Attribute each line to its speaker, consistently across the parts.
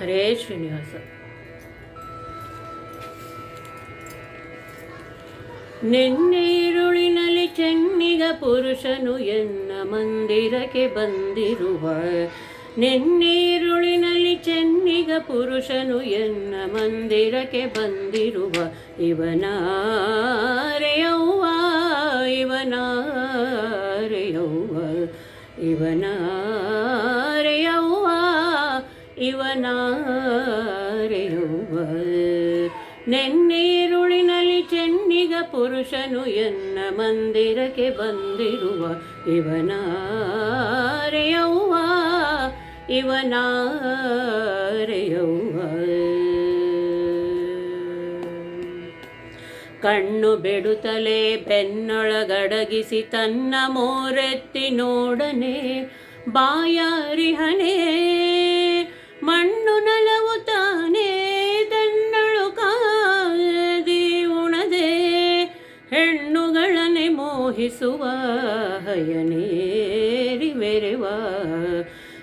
Speaker 1: ಹರೇ ಶ್ರೀನಿವಾಸ. ನಿನ್ನೆರುಳಿನಲ್ಲಿ ಚೆನ್ನಿಗ ಪುರುಷನು ಎನ್ನ ಮಂದಿರಕ್ಕೆ ಬಂದಿರುವ. ನಿನ್ನೆರುಳಿನಲ್ಲಿ ಚೆನ್ನಿಗ ಪುರುಷನು ಎನ್ನ ಮಂದಿರಕ್ಕೆ ಬಂದಿರುವ. ಇವನಾರೆಯವ್ವ ಇವನಾರೆಯವ್ವ ಇವನಾರೆಯವ್ವ ಇವನಾರೆಯವ್ವ ನೆನ್ನೇರುಳಿನಲ್ಲಿ ಚೆನ್ನಿಗ ಪುರುಷನು ಎನ್ನ ಮಂದಿರಕ್ಕೆ ಬಂದಿರುವ ಇವನಾರೆಯವ್ವ ಇವನಾರೆಯವ್ವ. ಕಣ್ಣು ಬೆಡುತ್ತಲೇ ಬೆನ್ನೊಳಗಡಗಿಸಿ ತನ್ನ ಮೋರೆತ್ತಿ ನೋಡನೆ, ಬಾಯಾರಿಹಣೆ ಮಣ್ಣು ನಲವು ತಾನೇ, ತನ್ನಳು ಕಾದಿ ಉಣದೆ ಹೆಣ್ಣುಗಳನೆ ಮೋಹಿಸುವ ಹಯನೇರಿ ಮೆರೆವ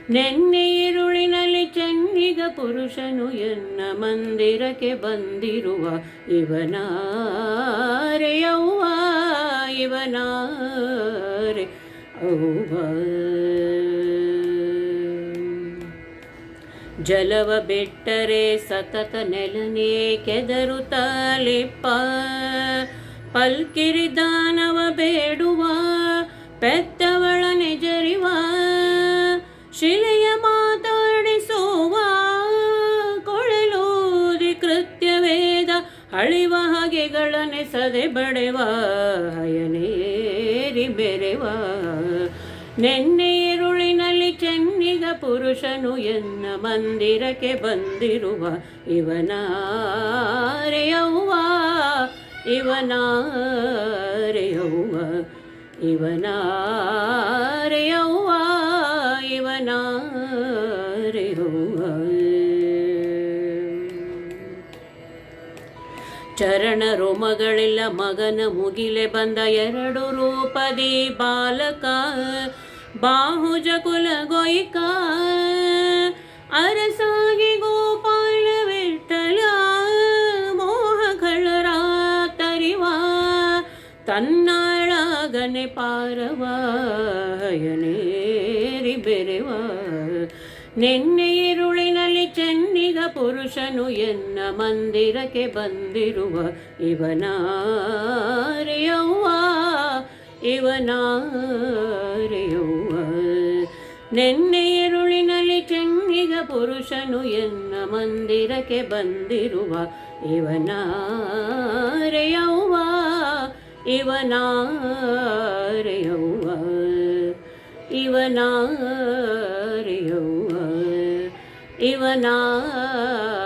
Speaker 1: ನೆನ್ನೆರುಳಿನಲ್ಲಿ ಚೆನ್ನಿಗ ಪುರುಷನು ಎನ್ನ ಮಂದಿರಕ್ಕೆ ಬಂದಿರುವ ಇವನಾರೆಯವ್ವ ಇವನಾರೆ ಅವ್ವ ಜಲವ ಬಿಟ್ಟರೆ ಸತತ ನೆಲನೇ ಕೆದರುತ್ತಲಿಪ್ಪ ಪಲ್ಕಿರಿ ದಾನವ ಬೇಡುವ ಪೆತ್ತವಳ ನಿಜರಿವ. ಶಿಲೆಯ ಮಾತಾಡಿಸುವ, ಕೊಳಲೂದಿ ಕೃತ್ಯವೇದ ಅಳಿವ ಹಾಗೆಗಳನೆಸದೆ ಬಡೆವ, ಹಯನೇರಿ ಬೆರೆವ. ನೆನ್ನೆರುಳಿನಲ್ಲಿ ಚೆನ್ನಿಗ ಪುರುಷನು ಎನ್ನ ಮಂದಿರಕ್ಕೆ ಬಂದಿರುವ ಇವನಾರೆಯವ್ವ ಇವನಾರೆಯವ್ವ ಇವನಾರೆಯವ್ವ ಇವನಾರೆಯವ್ವ ಚರಣ ರೋಮಗಳಿಲ್ಲ ಮಗನ ಮುಗಿಲೆ ಬಂದ ಎರಡು ರೂಪದಿ ಬಾಲಕ. ಬಾಹುಜ ಕುಲ ಗೊಯ್ಕ. ಅರಸಾಗಿ ಗೋಪಾಲ ವಿಠಲ. ಮೋಹಗಳರ ತರಿವ ಪಾರವ. ಪಾರವಾಯನೇರಿ ಬೆರೆವ. ನೆನ್ನೆರುಳಿನಲ್ಲಿ ಚೆನ್ನಿಗ ಪುರುಷನು ಎನ್ನ ಮಂದಿರಕ್ಕೆ ಬಂದಿರುವ ಇವನಾರೆಯವ್ವ ನೆನ್ನೆರುಳಿನಲ್ಲಿ ಚೆನ್ನಿಗ ಪುರುಷನು ಎನ್ನ ಮಂದಿರಕ್ಕೆ ಬಂದಿರುವ ಇವನಾರೆಯವ್ವ ಇವನಾರೆಯವ್ವ ಇವನಾರೆಯವ್ವ ಇವನಾರೆಯವ್ವ